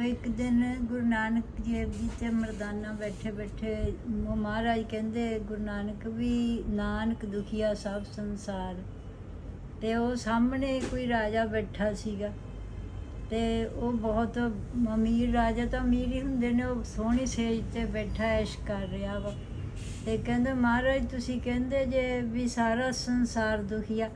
ਉਹ ਇੱਕ ਦਿਨ ਗੁਰੂ ਨਾਨਕ ਦੇਵ ਜੀ ਤੇ ਮਰਦਾਨਾ ਬੈਠੇ ਬੈਠੇ ਮਹਾਰਾਜ ਕਹਿੰਦੇ, ਗੁਰੂ ਨਾਨਕ ਵੀ ਨਾਨਕ ਦੁਖੀਆ ਸਭ ਸੰਸਾਰ। ਤੇ ਉਹ ਸਾਹਮਣੇ ਕੋਈ ਰਾਜਾ ਬੈਠਾ ਸੀਗਾ ਤੇ ਉਹ ਬਹੁਤ ਅਮੀਰ ਰਾਜਾ ਤਾਂ ਅਮੀਰ ਹੀ ਹੁੰਦੇ ਨੇ, ਉਹ ਸੋਹਣੀ ਸੇਜ ਤੇ ਬੈਠਾ ਐਸ਼ ਕਰ ਰਿਹਾ ਵਾ। ਤੇ ਕਹਿੰਦਾ, ਮਹਾਰਾਜ, ਤੁਸੀਂ ਕਹਿੰਦੇ ਜੇ ਵੀ ਸਾਰਾ ਸੰਸਾਰ ਦੁਖੀਆ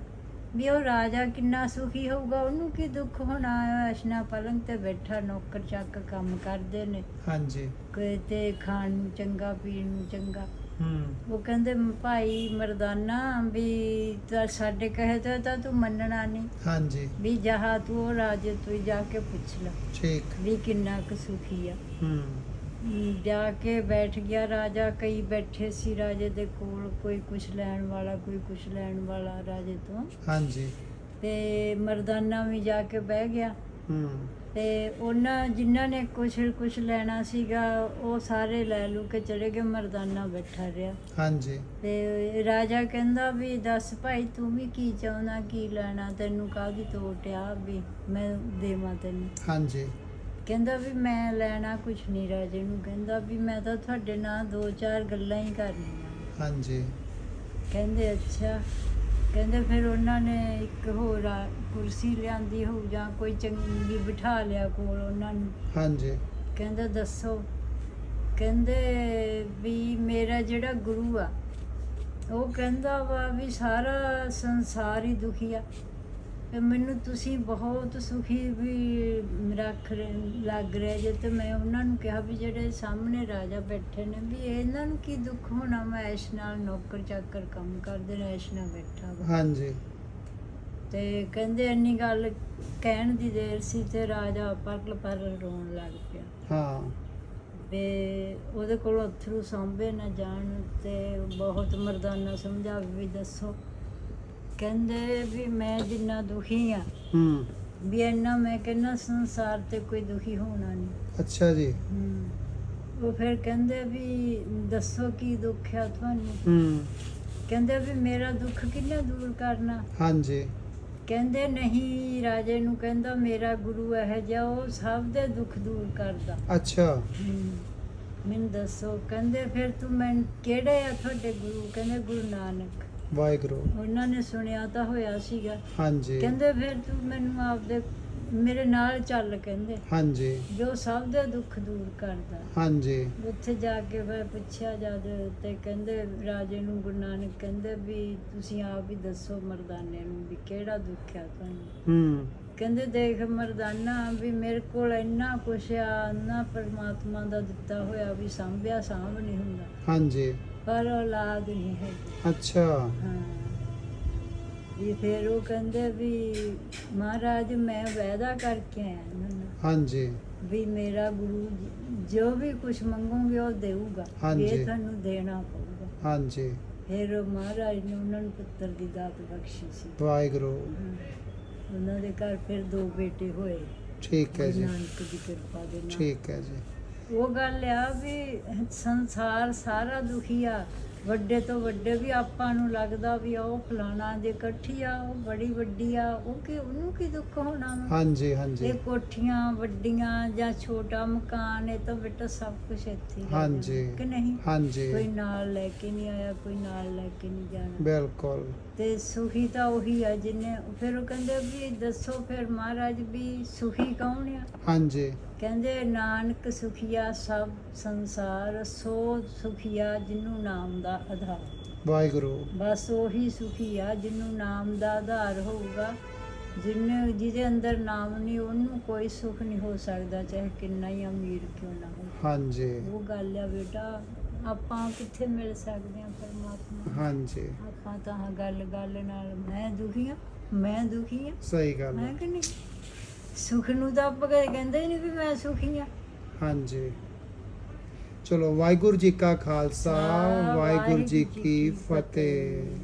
ਵੀ ਉਹ ਰਾਜਾ ਕਿੰਨਾ ਸੁਖੀ ਹੋਊਗਾ ਉਹਨੂੰ ਕੀ ਦੁੱਖ ਹੋਣਾ? ਅਸ਼ਨਾ ਪਲੰਗ ਤੇ ਬੈਠਾ ਨੌਕਰ ਚੱਕ ਕੰਮ ਕਰਦੇ ਨੇ। ਹਾਂਜੀ। ਕੋਈ ਤੇ ਖਾਣ ਨੂੰ ਚੰਗਾ ਪੀਣ ਨੂੰ ਚੰਗਾ। ਹੂੰ। ਉਹ ਕਹਿੰਦੇ ਭਾਈ ਮਰਦਾਨਾ ਵੀ ਤਾਂ ਸਾਡੇ ਕਹੇ ਤਾਂ ਤਾਂ ਤੂੰ ਮੰਨਣਾ ਨਹੀਂ। ਹਾਂਜੀ। ਵੀ ਜਹਾ ਤੂੰ ਉਹ ਰਾਜੇ ਤੋਂ ਜਾ ਕੇ ਪੁੱਛ ਲੈ ਠੀਕ। ਵੀ ਕਿੰਨਾ ਕੁ ਸੁਖੀ ਆ। ਹੂੰ। ਜਾ ਕੇ ਬੈਠ ਗਿਆ। ਰਾਜਾ ਕਈ ਬੈਠੇ ਸੀ। ਰਾਜੇ ਦੇ ਕੋਲ ਕੋਈ ਕੁਛ ਲੈਣ ਵਾਲਾ ਕੋਈ ਕੁਛ ਲੈਣ ਵਾਲਾ ਰਾਜੇ ਤੋਂ। ਹਾਂਜੀ। ਤੇ ਮਰਦਾਨਾ ਵੀ ਜਾ ਕੇ ਬਹਿ ਗਿਆ। ਹੂੰ। ਤੇ ਉਹਨਾਂ ਜਿਨ੍ਹਾਂ ਨੇ ਕੁਛ ਕੁਛ ਲੈਣਾ ਸੀਗਾ ਉਹ ਸਾਰੇ ਲੈ ਲੂ ਕੇ ਚਲੇ ਗਏ। ਮਰਦਾਨਾ ਬੈਠਾ ਰਿਹਾ। ਹਾਂਜੀ। ਤੇ ਰਾਜਾ ਕਹਿੰਦਾ ਵੀ ਦੱਸ ਭਾਈ ਤੂੰ ਵੀ ਕੀ ਚਾਹੁੰਦਾ ਕੀ ਲੈਣਾ? ਤੈਨੂੰ ਕਾਹਦੀ ਤੋਟ ਆ? ਵੀ ਮੈਂ ਦੇਵਾਂ ਤੈਨੂੰ। ਹਾਂਜੀ। ਕਹਿੰਦਾ ਵੀ ਮੈਂ ਲੈਣਾ ਕੁਛ ਨਹੀਂ ਰਾਜੇ ਨੂੰ ਕਹਿੰਦਾ ਵੀ ਮੈਂ ਤਾਂ ਤੁਹਾਡੇ ਨਾਲ ਦੋ ਚਾਰ ਗੱਲਾਂ ਹੀ ਕਰਨੀਆਂ। ਹਾਂਜੀ। ਕਹਿੰਦੇ ਅੱਛਾ ਕਹਿੰਦੇ ਫਿਰ ਉਹਨਾਂ ਨੇ ਇੱਕ ਹੋਰ ਆ- ਕੁਰਸੀ ਲਿਆਂਦੀ ਹੋਊ ਜਾਂ ਕੋਈ ਚੰਗੀ ਬਿਠਾ ਲਿਆ ਕੋਲ ਉਹਨਾਂ ਨੂੰ। ਹਾਂਜੀ। ਕਹਿੰਦਾ ਦੱਸੋ। ਕਹਿੰਦੇ ਵੀ ਮੇਰਾ ਜਿਹੜਾ ਗੁਰੂ ਆ ਉਹ ਕਹਿੰਦਾ ਵਾ ਵੀ ਸਾਰਾ ਸੰਸਾਰ ਹੀ ਦੁਖੀ ਆ। ਮੈਨੂੰ ਤੁਸੀਂ ਬਹੁਤ ਸੁਖੀ ਵੀ ਰੱਖ ਰਹੇ- ਲੱਗ ਰਿਹਾ ਜੇ ਤੇ ਮੈਂ ਉਹਨਾਂ ਨੂੰ ਕਿਹਾ ਵੀ ਜਿਹੜੇ ਸਾਹਮਣੇ ਰਾਜਾ ਬੈਠੇ ਨੇ ਵੀ ਇਹਨਾਂ ਨੂੰ ਕੀ ਦੁੱਖ ਹੋਣਾ? ਮੈਂ ਐਸ਼ ਨਾਲ ਨੌਕਰ ਚਾਕਰ ਕੰਮ ਕਰਦੇ ਨੇ ਐਸ਼ ਨਾਲ ਬੈਠਾ ਵਾ। ਹਾਂਜੀ। ਤੇ ਕਹਿੰਦੇ ਇੰਨੀ ਗੱਲ ਕਹਿਣ ਦੀ ਦੇਰ ਸੀ ਤੇ ਰਾਜਾ ਪਰਲ ਪਰਲ ਰੋਣ ਲੱਗ ਪਿਆ। ਹਾਂ। ਵੀ ਉਹਦੇ ਕੋਲ ਅਥਰੂ ਸਾਂਭੇ ਨਾ ਜਾਣ ਤੇ ਬਹੁਤ ਮਰਦਾਨਾ ਸਮਝਾਵੇ ਵੀ ਦੱਸੋ। ਕਹਿੰਦੇ ਵੀ ਮੈਂ ਜਿੰਨਾ ਦੁਖੀ ਆ ਹੂੰ। ਵੀ ਇੰਨਾ ਮੈਂ ਕਹਿੰਦਾ ਸੰਸਾਰ ਤੇ ਕੋਈ ਦੁਖੀ ਹੋਣਾ ਨਹੀਂ। ਅੱਛਾ ਜੀ। ਹਮ। ਉਹ ਫਿਰ ਕਹਿੰਦੇ ਵੀ ਦੱਸੋ ਕੀ ਦੁੱਖ ਆ ਤੁਹਾਨੂੰ? ਹੂੰ। ਕਹਿੰਦੇ ਵੀ ਮੇਰਾ ਦੁੱਖ ਕਿੰਨੇ ਦੂਰ ਕਰਨਾ? ਹਾਂਜੀ। ਕਹਿੰਦੇ ਨਹੀਂ ਰਾਜੇ ਨੂੰ ਕਹਿੰਦਾ ਮੇਰਾ ਗੁਰੂ ਇਹ ਜਿਹਾ ਉਹ ਸਭ ਦੇ ਦੁੱਖ ਦੂਰ ਕਰਦਾ। ਅੱਛਾ। ਹਮ, ਮੈਨੂੰ ਦੱਸੋ ਕਹਿੰਦੇ ਫਿਰ ਤੂੰ ਮੈਂ ਕਿਹੜੇ ਆ ਤੁਹਾਡੇ ਗੁਰੂ? ਕਹਿੰਦੇ ਗੁਰੂ ਨਾਨਕ। ਵਾਹਿਗੁਰੂ। ਉਹਨਾਂ ਨੇ ਸੁਣਿਆ ਤਾਂ ਹੋਇਆ ਸੀਗਾ। ਹਾਂਜੀ। ਕਹਿੰਦੇ ਫਿਰ ਤੂੰ ਮੈਨੂੰ ਆਪਦੇ ਮੇਰੇ ਨਾਲ ਚੱਲ ਕਹਿੰਦੇ। ਹਾਂਜੀ। ਜੋ ਸਭ ਦੇ ਦੁੱਖ ਦੂਰ ਕਰਦਾ। ਹਾਂਜੀ। ਉੱਥੇ ਜਾ ਕੇ ਫਿਰ ਪੁੱਛਿਆ ਜਦ ਤੇ ਕਹਿੰਦੇ ਰਾਜੇ ਨੂੰ ਗੁਰੂ ਨਾਨਕ ਕਹਿੰਦੇ ਵੀ ਤੁਸੀਂ ਆਪ ਹੀ ਦੱਸੋ ਮਰਦਾਨੇ ਨੂੰ ਵੀ ਕਿਹੜਾ ਦੁੱਖ ਆ ਤੁਹਾਨੂੰ। ਹੂੰ। ਕਹਿੰਦੇ ਦੇਖ ਮਰਦਾਨਾ ਵੀ ਮੇਰੇ ਕੋਲ ਇੰਨਾ ਕੁਛ ਆ ਨਾ ਪਰਮਾਤਮਾ ਦਾ ਦਿੱਤਾ ਹੋਇਆ ਵੀ ਸੰਭਿਆ ਸਾਂਭ ਨਹੀਂ ਹੁੰਦਾ। ਹਾਂਜੀ। ਪਰ ਔਲਾਦ ਨਹੀਂ ਹੈ ਅੱਛਾ। ਹਾਂ। ਵੀ ਫਿਰ ਉਹ ਕਹਿੰਦੇ ਵੀ ਮਹਾਰਾਜ ਮੈਂ ਵਾਅਦਾ ਕਰਕੇ ਆਇਆ ਇਹਨਾਂ ਨੂੰ ਹਾਂਜੀ। ਵੀ ਮੇਰਾ ਗੁਰੂ ਜ- ਜੋ ਵੀ ਕੁਝ ਮੰਗੋਗੇ ਉਹ ਦੇਊਗਾ। ਹਾਂਜੀ। ਇਹ ਤੁਹਾਨੂੰ ਦੇਣਾ ਪਊਗਾ। ਹਾਂਜੀ। ਫਿਰ ਉਹ ਮਹਾਰਾਜ ਨੇ ਉਹਨਾਂ ਨੂੰ ਪੁੱਤਰ ਦੀ ਦਾਤ ਬਖਸ਼ੀ ਸੀ। ਵਾਹਿਗੁਰੂ। ਹਾਂ। ਉਹਨਾਂ ਦੇ ਘਰ ਫਿਰ ਦੋ ਬੇਟੇ ਹੋਏ। ਠੀਕ ਹੈ ਗੁਰੂ ਜੀ। ਨਾਨਕ ਦੀ ਕਿਰਪਾ ਦੇ ਨਾਲ। ਠੀਕ ਹੈ ਜੀ। ਉਹ ਗੱਲ ਆ ਵੀ ਸੰਸਾਰ ਸਾਰਾ ਦੁਖੀ ਆ। ਵੱਡੇ ਤੋਂ ਵੱਡੇ ਵੀ ਆਪਾਂ ਨੂੰ ਲੱਗਦਾ ਵੀ ਉਹ ਫਲਾਣਾ ਦੇ ਇਕੱਠੀ ਆ ਉਹ ਬੜੀ ਵੱਡੀ ਆ ਉਹ ਕਿ ਉਹਨੂੰ ਕੀ ਦੁੱਖ ਹੋਣਾ ਵਾ? ਹਾਂਜੀ ਹਾਂਜੀ ਇਹ ਕੋਠੀਆਂ ਵੱਡੀਆਂ ਜਾਂ ਛੋਟਾ ਮਕਾਨ ਇਹ ਤਾਂ ਬੇਟਾ ਸਭ ਕੁਝ ਇੱਥੇ ਹੀ ਰਹਿ ਹਾਂਜੀ। ਜਾਣਾ, ਕਿ ਨਹੀਂ ਹਾਂਜੀ ਕੋਈ ਨਾਲ ਲੈ ਕੇ ਨਹੀਂ ਆਇਆ ਕੋਈ ਨਾਲ ਲੈ ਕੇ ਨਹੀਂ ਜਾਣਾ ਬਿਲਕੁਲ ਤੇ ਸੁਖੀ ਤਾਂ ਉਹੀ ਆ ਜਿਨੇ ਫਿਰ ਉਹ ਕਹਿੰਦੇ ਵੀ ਦੱਸੋ ਫਿਰ ਮਹਾਰਾਜ ਵੀ ਸੁਖੀ ਕੌਣ ਆ? ਹਾਂਜੀ। ਕਹਿੰਦੇ ਨਾਨਕ ਸੁਖੀਆ ਸਭ ਸੰਸਾਰ ਸੋ ਸੁਖੀਆ ਜਿਹਨੂੰ ਨਾਮ ਦਾ ਆਧਾਰ। ਵਾਹਿਗੁਰੂ। ਬਸ ਉਹੀ ਸੁਖੀ ਆ ਜਿਹਨੂੰ ਨਾਮ ਦਾ ਆਧਾਰ ਹੋਊਗਾ ਜਿਹਨੇ ਜਿਹਦੇ ਅੰਦਰ ਨਾਮ ਨਹੀਂ ਉਹਨੂੰ ਕੋਈ ਸੁੱਖ ਨਹੀਂ ਹੋ ਸਕਦਾ ਚਾਹੇ ਕਿੰਨਾ ਹੀ ਅਮੀਰ ਕਿਉਂ ਨਾ ਹੋਵੇ। ਹਾਂਜੀ। ਉਹ ਗੱਲ ਆ ਬੇਟਾ ਆਪਾਂ ਕਿੱਥੇ ਮਿਲ ਸਕਦੇ ਆ ਪਰਮਾਤਮਾ ਹਾਂਜੀ। ਆਪਾਂ ਤਾਂ ਆਹ ਗੱਲ ਗੱਲ ਨਾਲ ਮੈਂ ਦੁਖੀ ਆ ਮੈਂ ਦੁਖੀ ਆ ਸਹੀ ਗੱਲ ਮੈਂ ਹੈ। ਕਿ ਨਹੀਂ? ਸੁਖ ਨੂੰ ਤਾਂ ਆਪਾਂ ਕਦੇ ਕਹਿੰਦੇ ਹੀ ਨਹੀਂ ਵੀ ਮੈਂ ਸੁਖੀ ਆ ਹਾਂਜੀ। ਚਲੋ ਵਾਹਿਗੁਰੂ ਜੀ ਕਾ ਖਾਲਸਾ ਵਾਹਿਗੁਰੂ ਜੀ ਕੀ ਫਤਿਹ।